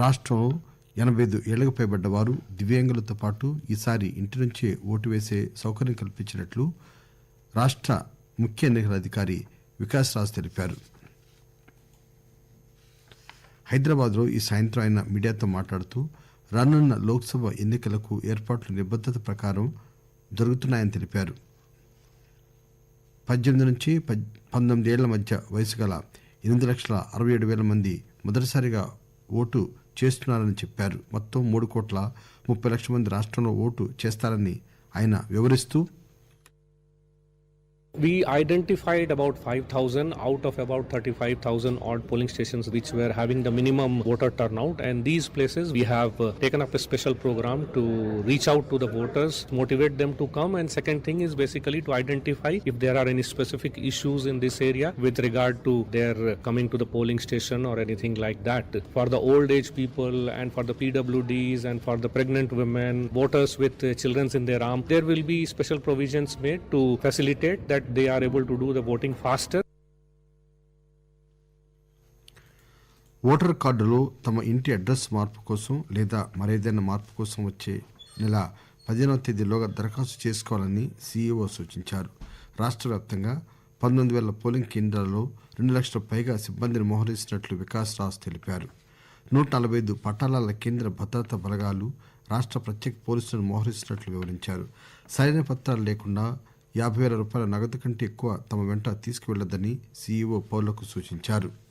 రాష్టంలో ఎనబై ఐదు ఏళ్ళకు పైబడ్డ వారు దివ్యాంగులతో పాటు ఈసారి ఇంటి నుంచే ఓటు వేసే సౌకర్యం కల్పించినట్లు రాష్ట ముఖ్య ఎన్నికల అధికారి వికాస్ రాజ్ తెలిపారు. హైదరాబాద్లో ఈ సాయంత్రం ఆయన మీడియాతో మాట్లాడుతూ రానున్న లోక్సభ ఎన్నికలకు ఏర్పాట్లు నిబద్దత ప్రకారం జరుగుతున్నాయని తెలిపారు. పద్దెనిమిది నుంచి పంతొమ్మిది ఏళ్ళ మధ్య వయసు గల ఎనిమిది లక్షల అరవై ఏడు వేల మంది మొదటిసారిగా ఓటు చేస్తున్నారని చెప్పారు. మొత్తం మూడు కోట్ల ముప్పై లక్షల మంది రాష్ట్రంలో ఓటు చేస్తారని ఆయన వివరిస్తూ We identified about 5,000 out of about 35,000 odd polling stations which were having the minimum voter turnout. And these places we have uh, taken up a special program to reach out to the voters, motivate them to come. And second thing is basically to identify if there are any specific issues in this area with regard to their uh, coming to the polling station or anything like that. For the old age people and for the PWDs and for the pregnant women, voters with uh, children in their arm, there will be special provisions made to facilitate that they are able to do the voting faster. Voter కార్డులో తమ ఇంటి address మార్పు కోసం లేదా మరేదైనా మార్పు కోసం వచ్చే నెల పదిహేనవ తేదీలోగా దరఖాస్తు చేసుకోవాలని సీఈఓ సూచించారు. రాష్ట్ర వ్యాప్తంగా పంతొమ్మిది వేల పోలింగ్ కేంద్రాల్లో రెండు లక్షల పైగా సిబ్బందిని మోహరిస్తున్నట్లు వికాస్ రాజ్ తెలిపారు. నూట నలభై ఐదు పట్టాలాల కేంద్ర భద్రతా బలగాలు రాష్ట్ర ప్రత్యేక పోలీసులను మోహరిస్తున్నట్లు వివరించారు. సరైన పత్రాలు లేకుండా యాభై వేల రూపాయల నగదు కంటే ఎక్కువ తమ వెంట తీసుకువెళ్ళొద్దని సీఈఓ పౌరులకు సూచించారు.